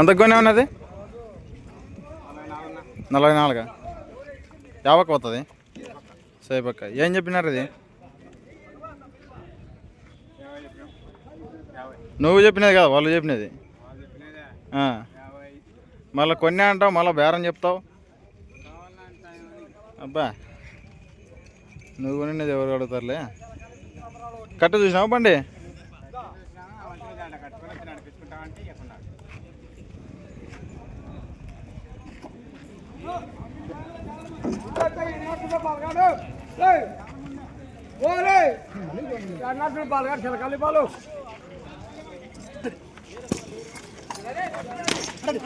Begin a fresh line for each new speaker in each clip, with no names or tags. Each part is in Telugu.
ఎంత కొని ఉన్నది? నలభై నాలుగా? యావక్క వస్తుంది సేపక్క ఏం చెప్పినారు ఇది? నువ్వు చెప్పినది కదా వాళ్ళు చెప్పినది. మళ్ళీ కొన్ని అంటావు మళ్ళీ బేరం చెప్తావు? అబ్బా. నువ్వు కొనినది ఎవరు అడుగుతారులే కట్ట చూసినావు బండి?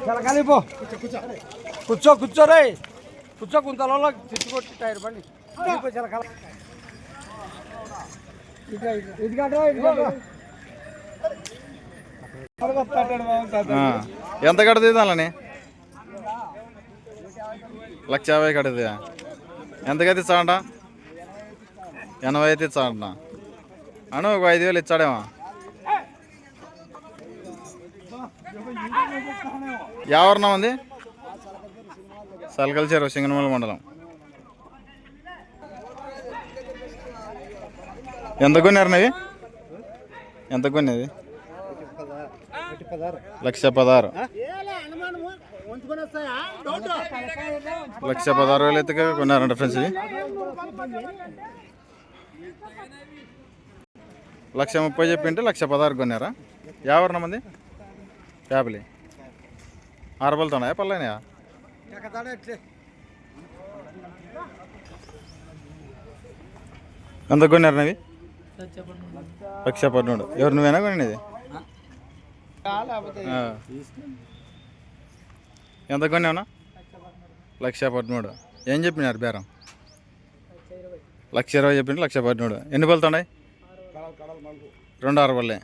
చిలకాలి పో కూర్చో కూర్చో రే కూర్చో కుంతలలో తిట్టు కొట్టి టైర్ బండి. చిలకాల.
ఎంత కడుతుంది అలానే లక్ష యాభై కడుతుంది ఎంతకైతే ఇచ్చాడంట ఎనభై అయితే ఇచ్చాడంట అను ఒక ఐదు వేలు ఇచ్చాడేమో. ఎవరినా ఉంది? సలకల చెరువు సింగనమల మండలం. ఎంత కొన్నారన్నవి ఎంత కొన్నది? లక్ష పదహారు. లక్ష పదహారు వేలు అయితే కొన్నారంట ఫ్రెండ్స్ ఇది లక్ష ముప్పై చెప్పింటే లక్ష పదహారు కొన్నారా? ఎవరిన మంది? యాభై ఆరబలతో ఉన్నాయా పల్లెనాయా ఎంత కొన్నారన్నవి లక్ష పన్నెండు ఎవరు నువ్వేనా కొనేది ఆ. ఎంత కొన్నావునా? లక్ష పదమూడు ఏం చెప్పినారు బేరం? లక్ష ఇరవై చెప్పిండు లక్ష పదమూడు ఎన్ని పళ్ళు ఉన్నాయి రెండు ఆరు పళ్ళే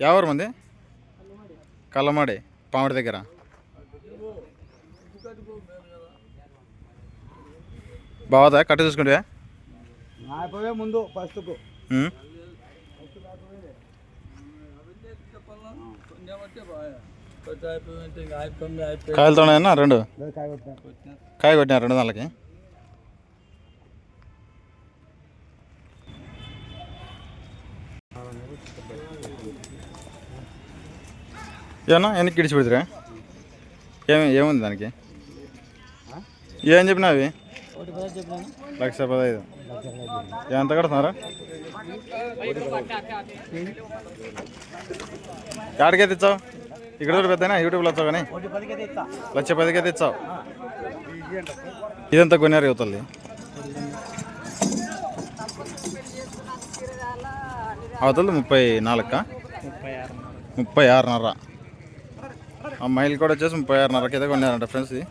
ఎవరు మంది? కల్లమాడి పామిడి దగ్గర. బాగుదా కట్ట చూసుకుంటే
ముందు ఫస్ట్కు.
కాయలతో ఉన్నాయన్నా రెండు కాయ కొట్టినా. రెండు దానికి ఏమన్నా? వెనక్కి ఇడిచి పెడతారా ఏమి ఏముంది దానికి? ఏం చెప్పినా అవి? లక్ష పదహైదు. ఎంత కడుతున్నారా? ఎక్కడికైతే ఇచ్చావు ఇక్కడ కూడా పెద్దనా యూట్యూబ్లో వచ్చావు కానీ. లక్ష పదికైతే ఇచ్చావు ఇదంతా కొన్నారు యువతల్లి అవతలది ముప్పై నాలుగు ముప్పై ఆరున్నర. ఆ మైల్ కూడా వచ్చేసి ముప్పై ఆరున్నరకి అయితే కొన్నారంట ఫ్రెండ్స్ ఇది.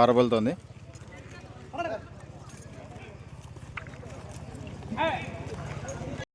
ఆరబలుతోంది Hey.